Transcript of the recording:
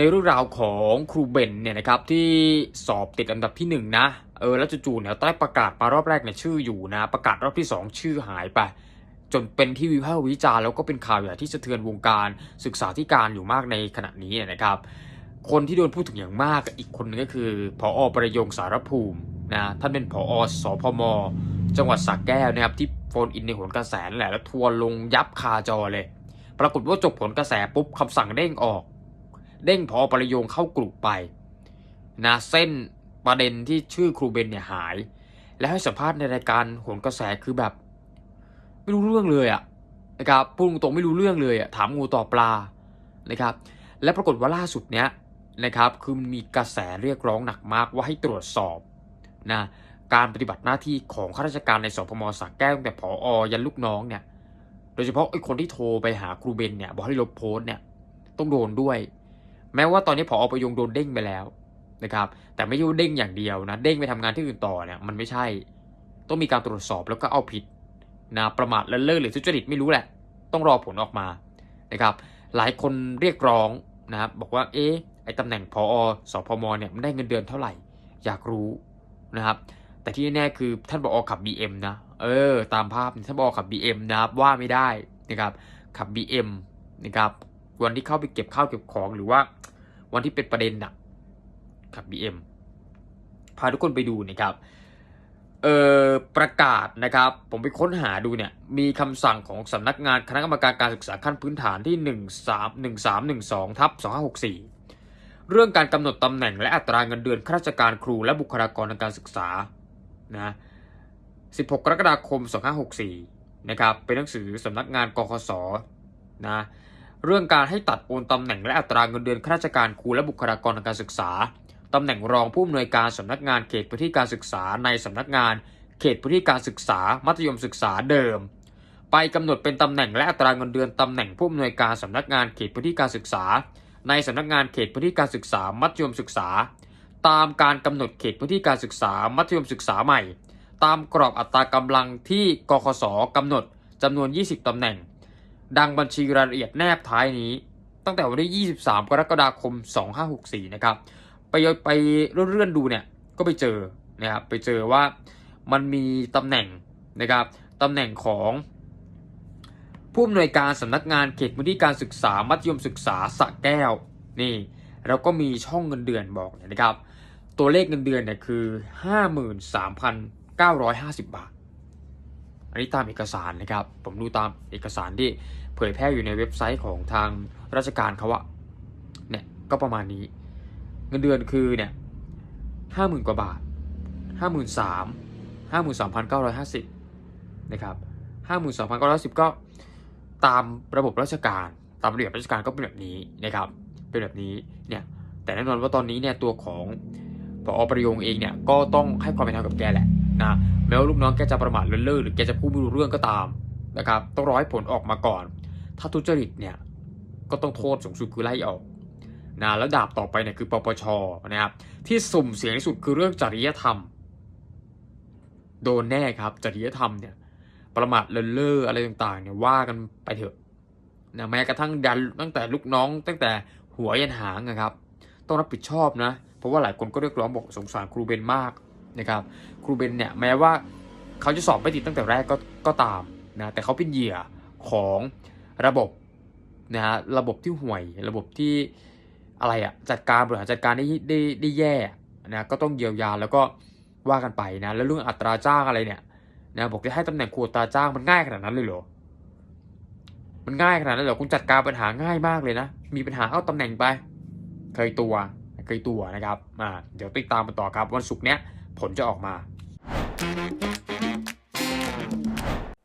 ในเรื่องราวของครูเบนเนี่ยนะครับที่สอบติดอันดับที่หนึ่งนะเออแล้วจู่ๆเนี่ยใต้ประกาศมารอบแรกเนี่ยชื่ออยู่นะ ประกาศรอบที่สองชื่อหายไป จนเป็นที่วิพากษ์วิจารณ์แล้วก็เป็นข่าวใหญ่ที่สะเทือนวงการศึกษาธิการอยู่มากในขณะนี้นะครับ คนที่โดนพูดถึงอย่างมากอีกคนนึงก็คือผอประยงสารภูมินะท่านเป็นผอสพม จังหวัดสระแก้วนะครับที่โฟนอินในผลกระแสแหละแล้วทัวร์ลงยับคาจอเลย ปรากฏว่าจบผลกระแสปุ๊บคำสั่งเด้งออก เด้งพอประโยงเข้ากลุ่มไปนะเส้นประเด็นที่ชื่อครูเบนเนี่ยหาย แล้วให้สัมภาษณ์ในรายการโหนกระแสคือแบบ ไม่รู้เรื่องเลยอะนะครับพูดตรงๆไม่รู้เรื่องเลยอะถามงูต่อปลานะครับ และปรากฏว่าล่าสุดเนี้ยนะครับคือมีกระแสเรียกร้องหนักมากว่าให้ตรวจสอบนะการปฏิบัติหน้าที่ของข้าราชการในสพมสระแก้วตั้งแต่ผอยันลูกน้องเนี่ย โดยเฉพาะไอ้คนที่โทรไปหาครูเบนเนี่ยบอกให้ลบโพสต์เนี่ยต้องโดนด้วย แม้ว่าตอนนี้ผอประยงโดนเด้งไปแล้วนะครับ แต่ไม่ใช่ว่าเด้งอย่างเดียวนะ เด้งไปทำงานที่อื่นต่อเนี่ยมันไม่ใช่ ต้องมีการตรวจสอบแล้วก็เอาผิดนะประมาทเลินเล่อหรือทุจริตไม่รู้แหละ ต้องรอผลออกมานะครับ หลายคนเรียกร้องนะครับบอกว่าเอ๊ะไอ้ตำแหน่งพอสพมเนี่ยมันได้เงินเดือนเท่าไหร่ อยากรู้นะครับ แต่ที่แน่คือท่านบอกขับ BM นะเออ ตามภาพท่านบอกขับ BM นะครับว่าไม่ได้นะครับขับ BM นะครับ วันที่เข้าไปเก็บข้าวเก็บของหรือว่า วันที่เป็นประเด็นน่ะขับ BM พาทุกคนไปดูนะครับเอ่อประกาศนะครับ ผมไปค้นหาดูเนี่ยมีคำสั่งของสำนักงานคณะกรรมการการศึกษาขั้นพื้นฐานที่ 131312ทับ2564 เรื่องการกำหนดตำแหน่งและอัตราเงินเดือนข้าราชการครูและบุคลากรทางการศึกษานะ16 กรกฎาคม 2564 นะครับ เป็นหนังสือสำนักงานกคสนะ เรื่องการให้ตัดโอนตำแหน่งและอัตราเงินเดือนข้าราชการครูและบุคลากรทางการศึกษาตำแหน่งรองผู้อำนวยการสำนักงานเขตพื้นที่การศึกษาในสำนักงาน เขตพื้นที่การศึกษา มัธยมศึกษาเดิม ไปกำหนดเป็นตำแหน่งและอัตราเงินเดือนตำแหน่งผู้อำนวยการสำนักงานเขตพื้นที่การศึกษา ในสำนักงานเขตพื้นที่การศึกษา มัธยมศึกษา ตามการกำหนดเขตพื้นที่การศึกษา มัธยมศึกษาใหม่ ตามกรอบอัตรากำลังที่กคสกำหนดจำนวน 20ตำแหน่ง ดังบัญชีรายละเอียดแนบท้ายนี้ ตั้งแต่วันที่ 23 กรกฎาคม 2564 นะครับ ไปไปเลื่อนๆดูเนี่ย ก็ไปเจอนะครับ ไปเจอว่ามันมีตำแหน่งนะครับตำแหน่งของผู้อำนวยการสำนักงานเขตพื้นที่การศึกษามัธยมศึกษาสระแก้วนี่แล้วก็มีช่องเงินเดือนบอกนะครับ ตัวเลขเงินเดือนเนี่ยคือ 53,950 บาท อันนี้ตามเอกสารนะครับ ผมดูตามเอกสารที่ ผยแพร่อยู่ในเว็บไซต์ของทางราชการเขาอะเนี่ยก็ประมาณนี้ เงินเดือนคือเนี่ยห้าหมื่นกว่าบาทห้าหมื่นสามห้าหมื่นสามพันเก้าร้อยห้าสิบนะครับห้าหมื่นสองพันเก้าร้อยสิบก็ตามระบบราชการ ตามระเบียบราชการก็เป็นแบบนี้นะครับ เป็นแบบนี้เนี่ยแต่แน่นอนว่าตอนนี้เนี่ยตัวของพอประโยงเองเนี่ยก็ต้องให้ความเป็นธรรมกับแกแหละนะแม้ว่าลูกน้องแกจะประมาทเลินเล่อหรือแกจะพูดไม่รู้เรื่องก็ตามนะครับต้องรอให้ผลออกมาก่อน ถ้าทุจริตเนี่ยก็ต้องโทษสูงสุดคือไล่ออกนะแล้วดาบต่อไปเนี่ยคือปปชนะครับที่สุ่มเสียงที่สุดคือเรื่องจริยธรรม โดนแน่ครับจริยธรรมเนี่ยประมาทเลินเล่ออะไรต่างๆเนี่ยว่ากันไปเถอะนะแม้กระทั่งดันตั้งแต่ลูกน้อง ตั้งแต่หัวยันหางนะครับ ต้องรับผิดชอบนะ เพราะว่าหลายคนก็เรียกร้องบอกสงสารครูเบนมากนะครับครูเบนเนี่ยแม้ว่าเขาจะสอบไม่ติดตั้งแต่แรกก็ก็ตามนะแต่เขาเป็นเหยื่อของ ระบบนะฮะระบบที่ห่วย ระบบที่อะไรอะจัดการบริหารจัดการได้ได้ได้แย่นะก็ต้องเยียวยาแล้วก็ว่ากันไปนะแล้วเรื่องอัตราจ้างอะไรเนี่ยนะบอกจะให้ตำแหน่งครูอัตราจ้างมันง่ายขนาดนั้นเลยเหรอมันง่ายขนาดนั้นเหรอคุณจัดการปัญหาง่ายมากเลยนะมีปัญหาเอาตำแหน่งไป เคยตัวเคยตัวนะครับอ่าเดี๋ยวติดตามกันต่อครับวันศุกร์เนี้ยผลจะออกมา